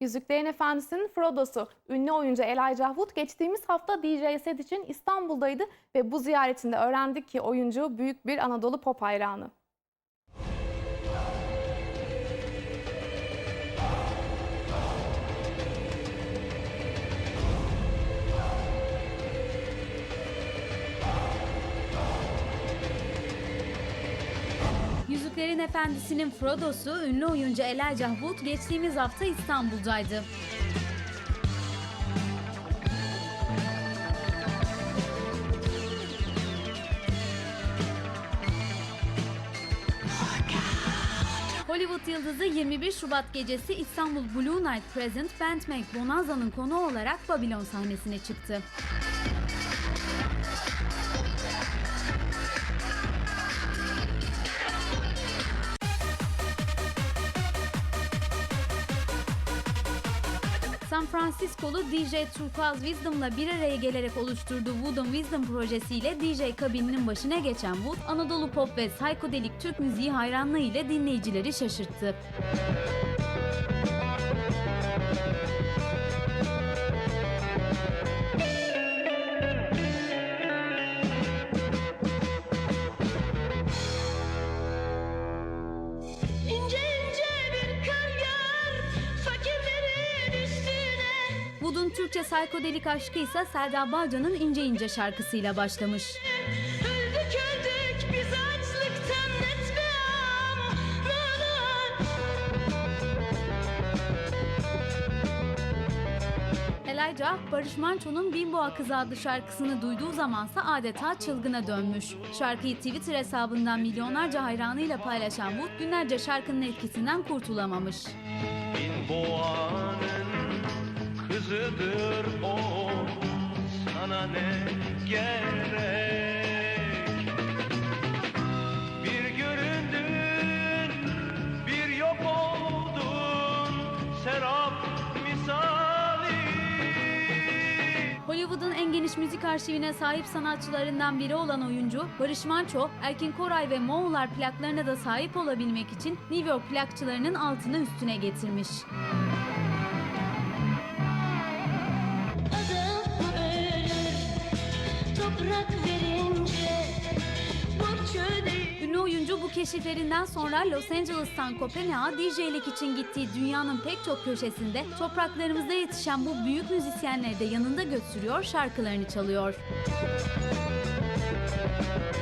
Yüzüklerin Efendisi'nin Frodo'su, ünlü oyuncu Elijah Wood geçtiğimiz hafta DJ set için İstanbul'daydı ve bu ziyaretinde öğrendik ki oyuncu büyük bir Anadolu pop hayranı. Yüzüklerin Efendisi'nin Frodo'su ünlü oyuncu Elijah Wood geçtiğimiz hafta İstanbul'daydı. Hollywood yıldızı 21 Şubat gecesi İstanbul Blue Night Present Bandmake Bonanza'nın konu olarak Babylon sahnesine çıktı. San Francisco'lu DJ Turquoise Wisdom'la bir araya gelerek oluşturduğu Wood'un Wisdom projesiyle DJ kabininin başına geçen Wood, Anadolu pop ve psikodelik Türk müziği hayranlığı ile dinleyicileri şaşırttı. Türkçe psikodelik aşkı ise Selda Bağcan'ın İnce İnce şarkısıyla başlamış. Öldük öldük biz açlıktan etme aman Elijah, Barış Manço'nun Bimboğa Kızı adlı şarkısını duyduğu zamansa adeta çılgına dönmüş. Şarkıyı Twitter hesabından milyonlarca hayranıyla paylaşan Wood günlerce şarkının etkisinden kurtulamamış. Bin boğanın kızıdır o Sana ne gerek Bir göründün bir yok oldun Serap misali Hollywood'un en geniş müzik arşivine sahip sanatçılarından biri olan oyuncu, Barış Manço, Erkin Koray ve Moğollar plaklarına da sahip olabilmek için New York plakçılarının altını üstüne getirmiş. Oyuncu bu keşiflerinden sonra Los Angeles'tan Kopenhag'a DJ'lik için gittiği dünyanın pek çok köşesinde topraklarımızda yetişen bu büyük müzisyenleri de yanında götürüyor, şarkılarını çalıyor. Müzik